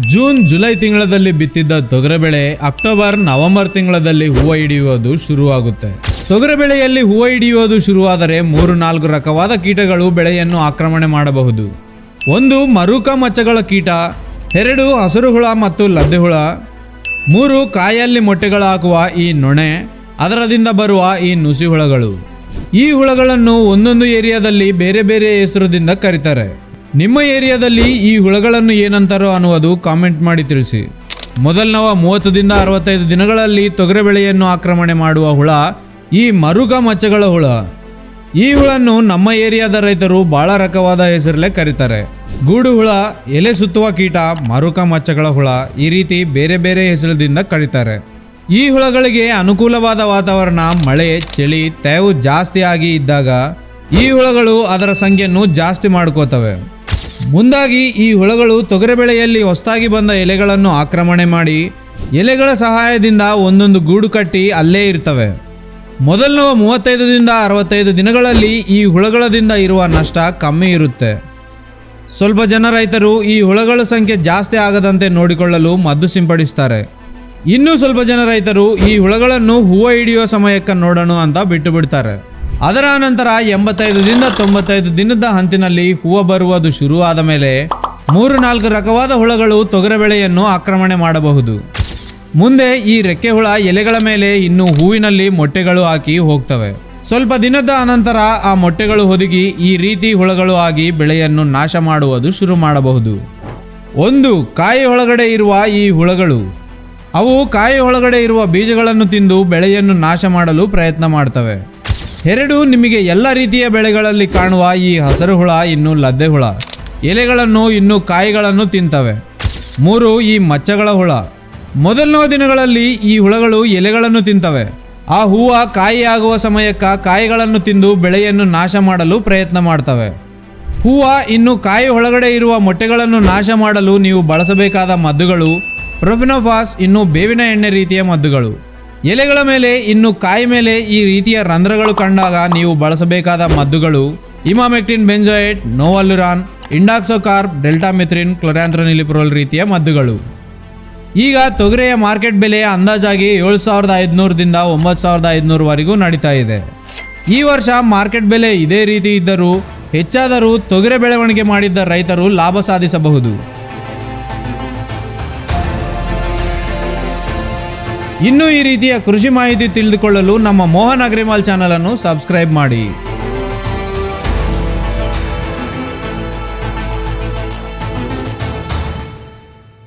June, July ತಿಂಗಳಲ್ಲಿ ಬಿತ್ತಿದ್ದ ತೊಗರೆಬೇಳೆ October, November ತಿಂಗಳಲ್ಲಿ ಹೂವು ಹಿಡಿಯುವುದು ಶುರುವಾಗುತ್ತೆ. ತೊಗರೆಬೇಳೆಯಲ್ಲಿ ಹೂವು ಹಿಡಿಯುವುದು ಶುರುವಾದರೆ ಮೂರು ನಾಲ್ಕು ರಕವಾದ ಕೀಟಗಳು ಬೆಳೆಯನ್ನು ಆಕ್ರಮಣೆ ಮಾಡಬಹುದು. ಒಂದು, ಮರುಕ ಮಚ್ಚಗಳ ಕೀಟ, ಎರಡು, ಹಸಿರು ಹುಳ ಮತ್ತು ಲದ್ದೆ ಹುಳ, ಮೂರು, ಕಾಯಲ್ಲಿ ಮೊಟ್ಟೆಗಳು ಹಾಕುವ ಈ ನೊಣೆ, ಅದರದಿಂದ ಬರುವ ಈ ನುಸಿ ಹುಳಗಳು. ಈ ಹುಳಗಳನ್ನು ಒಂದೊಂದು ಏರಿಯಾದಲ್ಲಿ ಬೇರೆ ಬೇರೆ ಹೆಸರುದಿಂದ ಕರೀತಾರೆ. ನಿಮ್ಮ ಏರಿಯಾದಲ್ಲಿ ಈ ಹುಳಗಳನ್ನು ಏನಂತಾರೋ ಅನ್ನುವುದು ಕಾಮೆಂಟ್ ಮಾಡಿ ತಿಳಿಸಿ. ಮೊದಲನವ ಮೂವತ್ತದಿಂದ ಅರವತ್ತೈದು ದಿನಗಳಲ್ಲಿ ತೊಗರೆ ಬೆಳೆಯನ್ನು ಆಕ್ರಮಣೆ ಮಾಡುವ ಹುಳ, ಈ ಮರುಗ ಮಚ್ಚಗಳ ಹುಳ. ಈ ಹುಳನ್ನು ನಮ್ಮ ಏರಿಯಾದ ರೈತರು ಬಹಳ ರಕವಾದ ಹೆಸರಲ್ಲೇ ಕರೀತಾರೆ. ಗೂಡು ಹುಳ, ಎಲೆ ಸುತ್ತುವ ಕೀಟ ಮರುಕ ಮಚ್ಚಗಳ ಹುಳ ಈ ರೀತಿ ಬೇರೆ ಬೇರೆ ಹೆಸರದಿಂದ ಕರೀತಾರೆ. ಈ ಹುಳಗಳಿಗೆ ಅನುಕೂಲವಾದ ವಾತಾವರಣ, ಮಳೆ, ಚಳಿ, ತೇವು ಜಾಸ್ತಿ ಇದ್ದಾಗ ಈ ಹುಳಗಳು ಅದರ ಸಂಖ್ಯೆಯನ್ನು ಜಾಸ್ತಿ ಮಾಡ್ಕೋತವೆ. ಮುಂದಾಗಿ ಈ ಹುಳಗಳು ತೊಗರೆ ಬೆಳೆಯಲ್ಲಿ ಹೊಸದಾಗಿ ಬಂದ ಎಲೆಗಳನ್ನು ಆಕ್ರಮಣೆ ಮಾಡಿ ಎಲೆಗಳ ಸಹಾಯದಿಂದ ಒಂದೊಂದು ಗೂಡು ಕಟ್ಟಿ ಅಲ್ಲೇ ಇರ್ತವೆ. ಮೊದಲನೇ ಮೂವತ್ತೈದರಿಂದ ಅರವತ್ತೈದು ದಿನಗಳಲ್ಲಿ ಈ ಹುಳಗಳದಿಂದ ಇರುವ ನಷ್ಟ ಕಮ್ಮಿ ಇರುತ್ತೆ. ಸ್ವಲ್ಪ ಜನ ರೈತರು ಈ ಹುಳಗಳ ಸಂಖ್ಯೆ ಜಾಸ್ತಿ ಆಗದಂತೆ ನೋಡಿಕೊಳ್ಳಲು ಮದ್ದು ಸಿಂಪಡಿಸ್ತಾರೆ. ಇನ್ನೂ ಸ್ವಲ್ಪ ಜನ ರೈತರು ಈ ಹುಳಗಳನ್ನು ಹೂವು ಹಿಡಿಯುವ ಸಮಯಕ್ಕೆ ನೋಡೋಣ ಅಂತ ಬಿಟ್ಟು ಬಿಡ್ತಾರೆ. ಅದರ ನಂತರ ಎಂಬತ್ತೈದರಿಂದ ತೊಂಬತ್ತೈದು ದಿನದ ಹಂತಿನಲ್ಲಿ ಹೂವು ಬರುವುದು ಶುರುವಾದ ಮೇಲೆ ಮೂರು ನಾಲ್ಕು ರಕವಾದ ಹುಳಗಳು ತೊಗರೆ ಬೆಳೆಯನ್ನು ಆಕ್ರಮಣೆ ಮಾಡಬಹುದು. ಮುಂದೆ ಈ ರೆಕ್ಕೆ ಹುಳ ಎಲೆಗಳ ಮೇಲೆ ಇನ್ನು ಹೂವಿನಲ್ಲಿ ಮೊಟ್ಟೆಗಳು ಹಾಕಿ ಹೋಗ್ತವೆ. ಸ್ವಲ್ಪ ದಿನದ ಅನಂತರ ಆ ಮೊಟ್ಟೆಗಳು ಹೊದಗಿ ಈ ರೀತಿ ಹುಳಗಳು ಆಗಿ ಬೆಳೆಯನ್ನು ನಾಶ ಮಾಡುವುದು ಶುರು ಮಾಡಬಹುದು. ಒಂದು, ಕಾಯಿ ಒಳಗಡೆ ಇರುವ ಈ ಹುಳಗಳು. ಅವು ಕಾಯಿ ಒಳಗಡೆ ಇರುವ ಬೀಜಗಳನ್ನು ತಿಂದು ಬೆಳೆಯನ್ನು ನಾಶ ಮಾಡಲು ಪ್ರಯತ್ನ ಮಾಡ್ತವೆ. ಎರಡು ನಿಮಗೆ ಎಲ್ಲ ರೀತಿಯ ಬೆಳೆಗಳಲ್ಲಿ ಕಾಣುವ ಈ ಹಸರು ಹುಳ ಇನ್ನು ಲದ್ದೆ ಹುಳ ಎಲೆಗಳನ್ನು, ಇನ್ನು ಕಾಯಿಗಳನ್ನು ತಿಂತವೆ. ಮೂರು, ಈ ಮಚ್ಚಗಳ ಹುಳ. ಮೊದಲನೋ ದಿನಗಳಲ್ಲಿ ಈ ಹುಳಗಳು ಎಲೆಗಳನ್ನು ತಿಂತವೆ. ಆ ಹೂವು ಕಾಯಿಯಾಗುವ ಸಮಯಕ್ಕ ಕಾಯಿಗಳನ್ನು ತಿಂದು ಬೆಳೆಯನ್ನು ನಾಶ ಮಾಡಲು ಪ್ರಯತ್ನ ಮಾಡ್ತವೆ. ಹೂವು, ಇನ್ನು ಕಾಯಿ ಒಳಗಡೆ ಇರುವ ಮೊಟ್ಟೆಗಳನ್ನು ನಾಶ ಮಾಡಲು ನೀವು ಬಳಸಬೇಕಾದ ಮದ್ದುಗಳು ಪ್ರೊಫಿನೋಫಾಸ್ ಇನ್ನು ಬೇವಿನ ಎಣ್ಣೆ ರೀತಿಯ ಮದ್ದುಗಳು. ಎಲೆಗಳ ಮೇಲೆ, ಇನ್ನು ಕಾಯಿ ಮೇಲೆ ಈ ರೀತಿಯ ರಂಧ್ರಗಳು ಕಂಡಾಗ ನೀವು ಬಳಸಬೇಕಾದ ಮದ್ದುಗಳು ಇಮಾಮೆಕ್ಟಿನ್, ಬೆಂಜೋಯೇಟ್, ನೋವಲ್ಯುರಾನ್, ಇಂಡಾಕ್ಸೋಕಾರ್ಬ್, ಡೆಲ್ಟಾಮಿಥ್ರಿನ್ ಕ್ಲೊರ್ಯಾಂಥ್ರನಿಲಿಪ್ರೋಲ್ ರೀತಿಯ ಮದ್ದುಗಳು. ಈಗ ತೊಗರೆಯ ಮಾರ್ಕೆಟ್ ಬೆಲೆ ಅಂದಾಜಾಗಿ ಏಳು ಸಾವಿರದ ಐದುನೂರದಿಂದ ಒಂಬತ್ತು ಸಾವಿರದ ಐದುನೂರವರೆಗೂ ನಡೀತಾ ಇದೆ. ಈ ವರ್ಷ ಮಾರ್ಕೆಟ್ ಬೆಲೆ ಇದೇ ರೀತಿ ಇದ್ದರೂ ಹೆಚ್ಚಾದರೂ ತೊಗರೆ ಬೆಳವಣಿಗೆ ಮಾಡಿದ್ದ ರೈತರು ಲಾಭ ಸಾಧಿಸಬಹುದು. ಇನ್ನೂ ಈ ರೀತಿಯ ಕೃಷಿ ಮಾಹಿತಿ ತಿಳಿದುಕೊಳ್ಳಲು ನಮ್ಮ ಮೋಹನ್ ಅಗ್ರಿಮಾಲ್ ಚಾನಲನ್ನು ಸಬ್ಸ್ಕ್ರೈಬ್ ಮಾಡಿ.